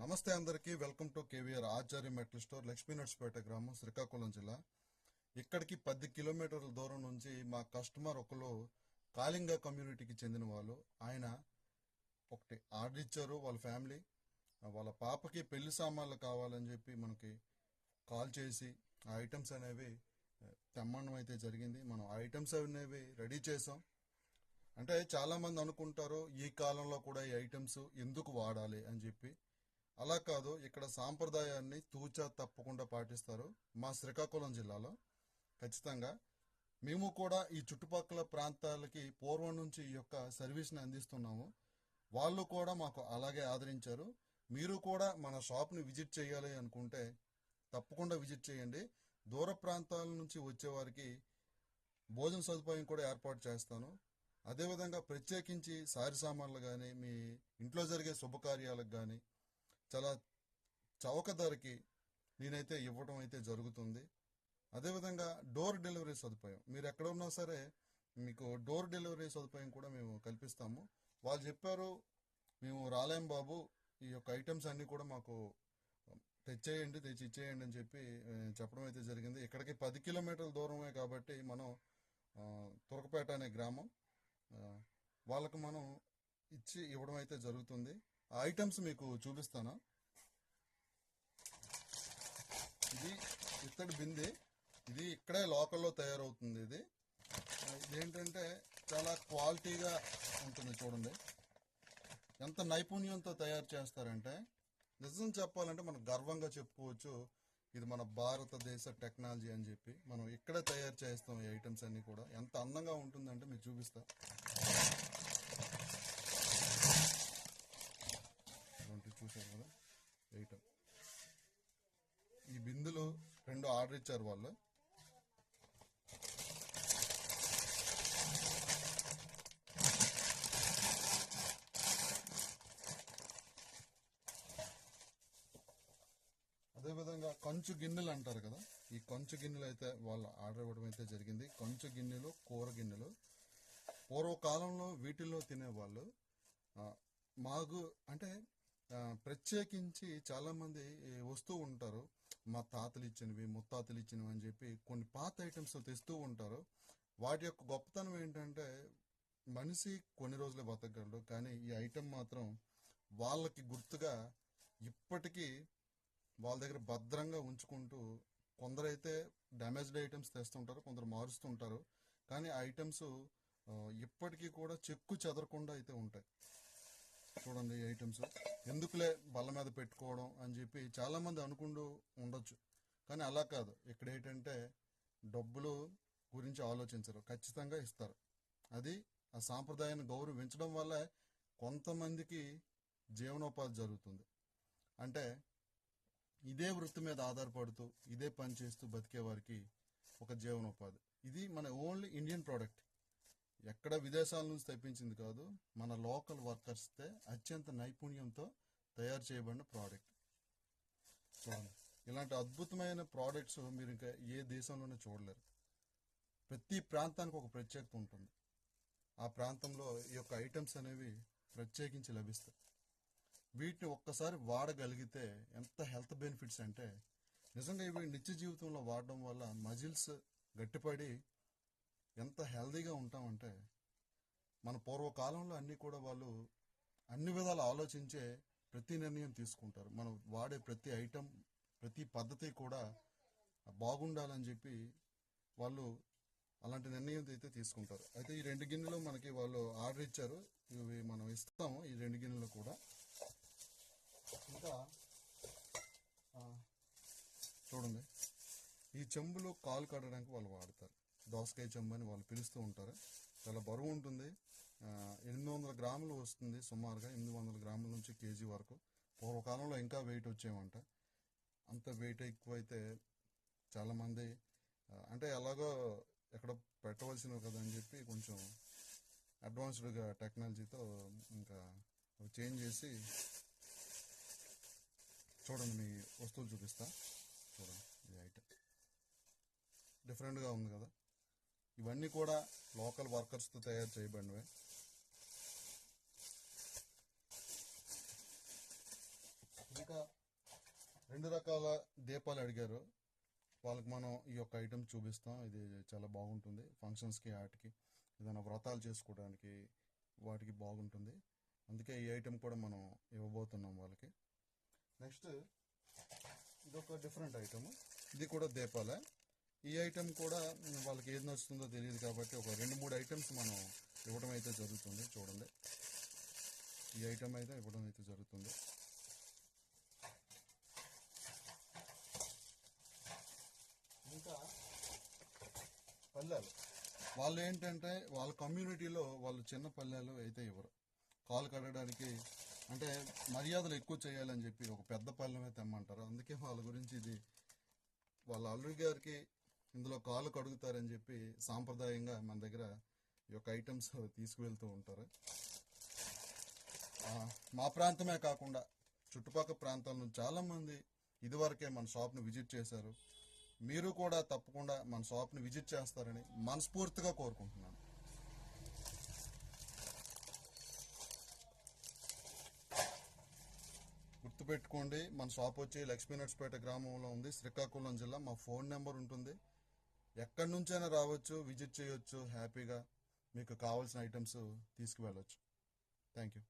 నమస్తే అందరికీ welcome to KVR Acharya metal store Lakshminarsupeta గ్రామం శ్రీకాకుళం జిల్లా. ఇక్కడికి పది కిలోమీటర్ల దూరం నుంచి మా కస్టమర్ ఒకరు కాళింగ కమ్యూనిటీకి చెందిన వాళ్ళు. ఆయన ఒకటి ఆర్డర్ ఇచ్చారు వాళ్ళ ఫ్యామిలీ. వాళ్ళ పాపకి పెళ్ళి సామాన్లు కావాలని చెప్పి మనకి కాల్ చేసి ఆ ఐటమ్స్ అనేవి ఆ, తెమ్మడం అయితే జరిగింది. మనం ఐటమ్స్ అనేవి రెడీ చేసాం. అంటే చాలామంది అనుకుంటారు ఈ కాలంలో కూడా ఈ ఐటమ్స్ ఎందుకు వాడాలి అని చెప్పి. అలా కాదు ఇక్కడ సాంప్రదాయాన్ని తూచా తప్పకుండా పాటిస్తారు మా శ్రీకాకుళం జిల్లాలో. ఖచ్చితంగా మేము కూడా ఈ చుట్టుపక్కల ప్రాంతాలకి పూర్వం నుంచి ఈ యొక్క సర్వీస్ని అందిస్తున్నాము. వాళ్ళు కూడా మాకు అలాగే ఆదరించారు. మీరు కూడా మన షాప్ని విజిట్ చేయాలి అనుకుంటే తప్పకుండా విజిట్ చేయండి. దూర ప్రాంతాల నుంచి వచ్చేవారికి భోజన సదుపాయం కూడా ఏర్పాటు చేస్తాను. అదేవిధంగా ప్రత్యేకించి సారి సామాన్లు కానీ మీ ఇంట్లో జరిగే శుభకార్యాలకు కానీ చాలా చౌక ధరకి నేనైతే ఇవ్వడం అయితే జరుగుతుంది. అదేవిధంగా డోర్ డెలివరీ సదుపాయం. మీరు ఎక్కడ ఉన్నా సరే మీకు డోర్ డెలివరీ సదుపాయం కూడా మేము కల్పిస్తాము. వాళ్ళు చెప్పారు మేము రాలేం బాబు ఈ యొక్క ఐటమ్స్ అన్నీ కూడా మాకు తెచ్చేయండి తెచ్చి ఇచ్చేయండి అని చెప్పి చెప్పడం అయితే జరిగింది. ఇక్కడికి పది కిలోమీటర్ల దూరమే కాబట్టి మనం తురకపేట అనే గ్రామం వాళ్ళకు మనం ఇచ్చి ఇవ్వడం అయితే జరుగుతుంది. ఐటమ్స్ మీకు చూపిస్తాను. ఇది ఇత్తడి బింది. ఇది ఇక్కడే లోకల్లో తయారవుతుంది ఇది. ఇదేంటంటే చాలా క్వాలిటీగా ఉంటుంది చూడండి. ఎంత నైపుణ్యంతో తయారు చేస్తారంటే నిజం చెప్పాలంటే మనం గర్వంగా చెప్పుకోవచ్చు ఇది మన భారతదేశ టెక్నాలజీ అని చెప్పి. మనం ఇక్కడే తయారు చేస్తాం ఈ ఐటమ్స్ అన్నీ కూడా. ఎంత అందంగా ఉంటుందంటే మీకు చూపిస్తా ఇటువంటి చూశారు కదా ఐటమ్ ఈ బిందులు రెండు ఆర్డర్ ఇచ్చారు వాళ్ళు. అదేవిధంగా కంచు గిన్నెలు అంటారు కదా ఈ కంచు గిన్నెలు అయితే వాళ్ళు ఆర్డర్ ఇవ్వడం అయితే జరిగింది. కంచు గిన్నెలు కూర గిన్నెలు. పూర్వకాలంలో వీటిల్లో తినేవాళ్ళు మాకు అంటే ప్రత్యేకించి చాలామంది వస్తూ ఉంటారు. మా తాతలు ఇచ్చినవి ముత్తాతలు ఇచ్చినవి అని చెప్పి కొన్ని పాత ఐటమ్స్ తెస్తూ ఉంటారు. వాటి యొక్క గొప్పతనం ఏంటంటే మనిషి కొన్ని రోజులే బతకగలడు కానీ ఈ ఐటెం మాత్రం వాళ్ళకి గుర్తుగా ఇప్పటికీ వాళ్ళ దగ్గర భద్రంగా ఉంచుకుంటూ కొందరైతే డ్యామేజ్డ్ ఐటమ్స్ తెస్తుంటారు కొందరు మారుస్తుంటారు. కానీ ఆ ఐటమ్స్ ఇప్పటికీ కూడా చెక్కు చెదరకుండా అయితే ఉంటాయి. చూడండి ఐటమ్స్ ఎందుకులే బల్ల మీద పెట్టుకోవడం అని చెప్పి చాలామంది అనుకుంటూ ఉండొచ్చు. కానీ అలా కాదు. ఇక్కడ ఏంటంటే డబ్బులు గురించి ఆలోచించరు. ఖచ్చితంగా ఇస్తారు. అది ఆ సాంప్రదాయాన్ని గౌరవించడం వల్ల కొంతమందికి జీవనోపాధి జరుగుతుంది. అంటే ఇదే వృత్తి మీద ఆధారపడుతూ ఇదే పని చేస్తూ బతికే వారికి ఒక జీవనోపాధి. ఇది మన ఓన్లీ ఇండియన్ ప్రోడక్ట్. ఎక్కడ విదేశాల నుంచి తెప్పించింది కాదు మన లోకల్ వర్కర్స్తే అత్యంత నైపుణ్యంతో తయారు చేయబడిన ప్రోడక్ట్. చూడండి. ఇలాంటి అద్భుతమైన ప్రోడక్ట్స్ మీరు ఇంకా ఏ దేశంలోనే చూడలేరు. ప్రతి ప్రాంతానికి ఒక ప్రత్యేకత ఉంటుంది. ఆ ప్రాంతంలో ఈ యొక్క ఐటమ్స్ అనేవి ప్రత్యేకించి లభిస్తాయి. వీటిని ఒక్కసారి వాడగలిగితే ఎంత హెల్త్ బెనిఫిట్స్ అంటే నిజంగా ఇవి నిత్య జీవితంలో వాడడం వల్ల మజిల్స్ గట్టిపడి ఎంత హెల్దీగా ఉంటామంటే మన పూర్వకాలంలో అన్నీ కూడా వాళ్ళు అన్ని విధాలు ఆలోచించే ప్రతి నిర్ణయం తీసుకుంటారు. మనం వాడే ప్రతి ఐటెం ప్రతి పద్ధతి కూడా బాగుండాలని చెప్పి వాళ్ళు అలాంటి నిర్ణయం అయితే తీసుకుంటారు. అయితే ఈ రెండు గిన్నెలు మనకి వాళ్ళు ఆర్డర్ ఇచ్చారు. ఇవి మనం ఇస్తాము ఈ రెండు గిన్నెలు కూడా. ఇంకా చూడండి. ఈ చెంబులో కాలు కడడానికి వాళ్ళు వాడతారు. దోసకాయ చెంబు అని వాళ్ళు పిలుస్తూ ఉంటారు. చాలా బరువు ఉంటుంది. ఎనిమిది వందల గ్రాములు వస్తుంది సుమారుగా ఎనిమిది వందల గ్రాముల నుంచి కేజీ వరకు. పూర్వకాలంలో ఇంకా వెయిట్ వచ్చేయమంట అంత వెయిట్ ఎక్కువైతే చాలామంది అంటే ఎలాగో ఎక్కడ పెట్టవలసినవి కదా అని చెప్పి కొంచెం అడ్వాన్స్డ్గా టెక్నాలజీతో ఇంకా అవి చేంజ్ చేసి చూడండి మీ వస్తువులు చూపిస్తా. చూడండి ఈ ఐటమ్ డిఫరెంట్గా ఉంది కదా. ఇవన్నీ కూడా లోకల్ వర్కర్స్తో తయారు చేయబడినవి. ఇంకా రెండు రకాల దీపాలు అడిగారు. వాళ్ళకి మనం ఈ యొక్క ఐటెం చూపిస్తాం. ఇది చాలా బాగుంటుంది. ఫంక్షన్స్కి వాటికి ఏదైనా వ్రతాలు చేసుకోవడానికి వాటికి బాగుంటుంది. అందుకే ఈ ఐటెం కూడా మనం ఇవ్వబోతున్నాం వాళ్ళకి. నెక్స్ట్ ఇది ఒక డిఫరెంట్ ఐటమ్. ఇది కూడా దీపాలే. ఈ ఐటెం కూడా వాళ్ళకి ఏది నచ్చుతుందో తెలియదు కాబట్టి ఒక రెండు మూడు ఐటమ్స్ మనం ఇవ్వడం అయితే జరుగుతుంది. చూడండి. ఈ ఐటెం అయితే ఇవ్వడం అయితే జరుగుతుంది. ఇంకా పల్లెలు. వాళ్ళు ఏంటంటే వాళ్ళ కమ్యూనిటీలో వాళ్ళు చిన్న పల్లెలు అయితే ఇవ్వరు. కాలు కడగడానికి అంటే మర్యాదలు ఎక్కువ చేయాలని చెప్పి ఒక పెద్ద పల్లెమే తెమ్మంటారు. అందుకే వాళ్ళ గురించి ఇది వాళ్ళ అల్లుడి గారికి ఇందులో కాలు కడుగుతారని చెప్పి సాంప్రదాయంగా మన దగ్గర ఈ యొక్క ఐటమ్స్ తీసుకువెళ్తూ ఉంటారు. మా ప్రాంతమే కాకుండా చుట్టుపక్కల ప్రాంతాల నుంచి చాలామంది ఇదివరకే మన షాప్ను విజిట్ చేశారు. మీరు కూడా తప్పకుండా మన షాప్ని విజిట్ చేస్తారని మనస్ఫూర్తిగా కోరుకుంటున్నాను. గుర్తుపెట్టుకోండి మన షాప్ వచ్చి లక్ష్మీనట్స్పేట గ్రామంలో ఉంది. శ్రీకాకుళం జిల్లా మా ఫోన్ నెంబర్ ఉంటుంది. ఎక్కడి నుంచైనా రావచ్చు విజిట్ చేయొచ్చు హ్యాపీగా మీకు కావాల్సిన ఐటమ్స్ తీసుకువెళ్ళొచ్చు. Thank you